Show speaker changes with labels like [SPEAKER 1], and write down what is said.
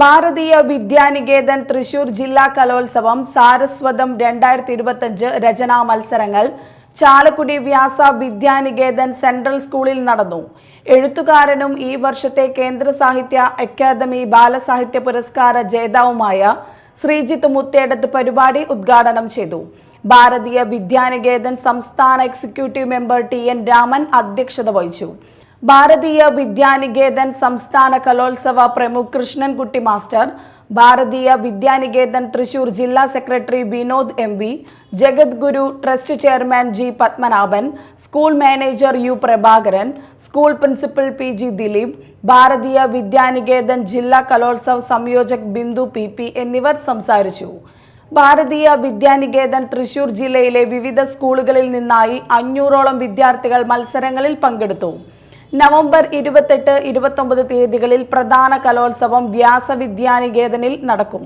[SPEAKER 1] ഭാരതീയ വിദ്യാനികേതൻ തൃശൂർ ജില്ലാ കലോത്സവം സാരസ്വതം രണ്ടായിരത്തി ഇരുപത്തഞ്ച് രചനാ മത്സരങ്ങൾ ചാലക്കുടി വ്യാസ വിദ്യാനികേതൻ സെൻട്രൽ സ്കൂളിൽ നടന്നു. എഴുത്തുകാരനും ഈ വർഷത്തെ കേന്ദ്ര സാഹിത്യ അക്കാദമി ബാലസാഹിത്യ പുരസ്കാര ജേതാവുമായ ശ്രീജിത്ത് മുത്തേടത്ത് പരിപാടി ഉദ്ഘാടനം ചെയ്തു. ഭാരതീയ വിദ്യാനികേതൻ സംസ്ഥാന executive member T N Raman അധ്യക്ഷത വഹിച്ചു. ഭാരതീയ വിദ്യാനികേതൻ സംസ്ഥാന കലോത്സവ പ്രമുഖ് കൃഷ്ണൻകുട്ടി മാസ്റ്റർ ഭാരതീയ വിദ്യാനികേതൻ തൃശൂർ ജില്ലാ secretary Vinod M V Jagadguru trust chairman G Padmanabhan school manager U Prabhakaran school principal P G Dileep Bharatiya Vidyaniketan ജില്ലാ കലോത്സവ സംയോജക് ബിന്ദു പി പി എന്നിവർ സംസാരിച്ചു. ഭാരതീയ വിദ്യാനികേതൻ തൃശൂർ ജില്ലയിലെ വിവിധ സ്കൂളുകളിൽ നിന്നായി അഞ്ഞൂറോളം വിദ്യാർത്ഥികൾ മത്സരങ്ങളിൽ പങ്കെടുത്തു. നവംബർ ഇരുപത്തെട്ട് ഇരുപത്തൊമ്പത് തീയതികളിൽ പ്രധാന കലോത്സവം വ്യാസവിദ്യാനികേതനിൽ നടക്കും.